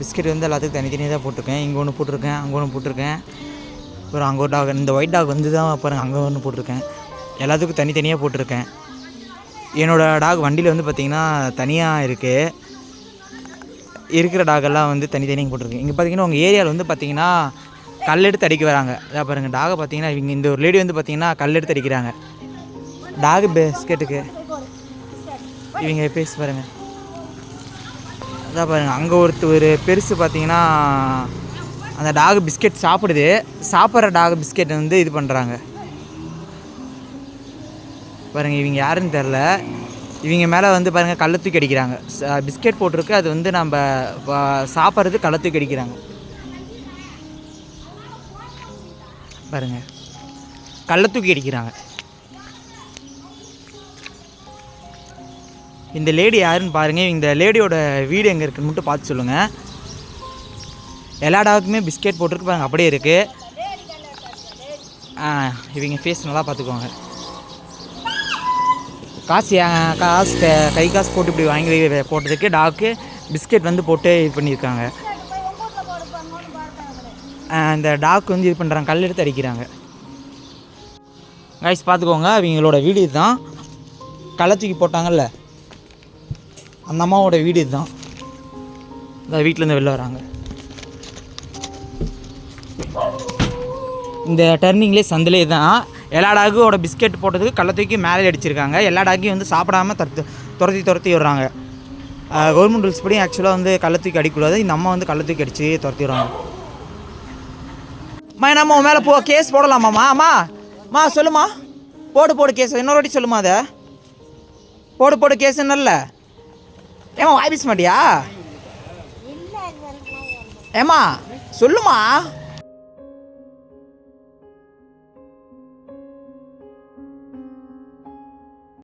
Biscuit வந்து எல்லாத்துக்கும் தனித்தனியாக தான் போட்டிருக்கேன். இங்கே ஒன்று போட்டிருக்கேன் அங்கே ஒன்று போட்டிருக்கேன். அப்புறம் அங்கே ஒரு டாக் இந்த ஒயிட் டாக் வந்து தான் பாருங்கள் அங்கே ஒன்று போட்டிருக்கேன். எல்லாத்துக்கும் தனித்தனியாக போட்டிருக்கேன். என்னோடய டாக் வண்டியில் வந்து பார்த்திங்கன்னா தனியாக இருக்குது இருக்கிற டாகெல்லாம் வந்து தனித்தனியாக போட்டிருக்கு இங்கே பார்த்தீங்கன்னா உங்கள் ஏரியாவில் வந்து பார்த்தீங்கன்னா கல் எடுத்து அடிக்க வராங்க. அதான் பாருங்கள் டாகை பார்த்தீங்கன்னா இவங்க இந்த ஒரு லேடி வந்து பார்த்தீங்கன்னா கல் எடுத்து அடிக்கிறாங்க. டாக் பிஸ்கெட்டுக்கு. இவங்க பேசி பாருங்கள் அதான் பாருங்கள் அங்கே ஒருத்தர் ஒரு பெருசு பார்த்தீங்கன்னா அந்த டாக் பிஸ்கெட் சாப்பிடுது. சாப்பிட்ற டாக் பிஸ்கெட் வந்து இது பண்ணுறாங்க பாருங்கள் இவங்க யாருன்னு தெரில இவங்க மேலே வந்து பாருங்கள் கள்ள தூக்கி அடிக்கிறாங்க. பிஸ்கெட் போட்டிருக்கு அது வந்து நம்ம சாப்பிட்றது கள்ள தூக்கி அடிக்கிறாங்க. பாருங்கள் கள்ள தூக்கி அடிக்கிறாங்க. இந்த லேடி யாருன்னு பாருங்கள் இந்த லேடியோட வீடு எங்கே இருக்குன்னு மட்டும் பார்த்து சொல்லுங்கள் எல்லா டாக்குமே பிஸ்கெட் போட்டிருக்கு பாருங்க. அப்படியே இருக்குது இவங்க ஃபேஸ் நல்லா பார்த்துக்கோங்க. காசு காசு கை காசு போட்டு இப்படி வாங்கி போட்டதுக்கு டாக்கு பிஸ்கெட் வந்து போட்டு இது பண்ணியிருக்காங்க. இந்த டாக் வந்து இது பண்ணுறாங்க கல் எடுத்து அடிக்கிறாங்க. கைஸ் பார்த்துக்கோங்க. இவங்களோட வீடு இதுதான். களை தூக்கி போட்டாங்கல்ல. அந்த அம்மாவோட வீடு இதுதான். இந்த வீட்டிலேருந்து வெளில வராங்க. இந்த டர்னிங்லேயே சந்திலே தான் எல்லா டாகோட பிஸ்கெட் போட்டதுக்கு கள்ள தூக்கி மேலே அடிச்சிருக்காங்க. எல்லா டாக்கையும் வந்து சாப்பிடாம தத்து துரத்தி துரத்தி விடுறாங்க. கவர்மெண்ட் ரூல்ஸ் படி ஆக்சுவலாக வந்து கள்ள தூக்கி அடிக்கக்கூடாது. இந்த அம்மா வந்து கள்ள தூக்கி அடித்து துரத்தி விடுறாங்க. அம்மா நம்ம உன் மேலே போ கேஸ் போடலாமாம்மா அம்மா? அம்மா சொல்லுமா போடு போடு கேஸ் இன்னொரு வாட்டி சொல்லுமா அதை. போடு போடு கேஸ் என்னல்ல ஏமா வாய் பேச மாட்டியா? ஏமா சொல்லுமா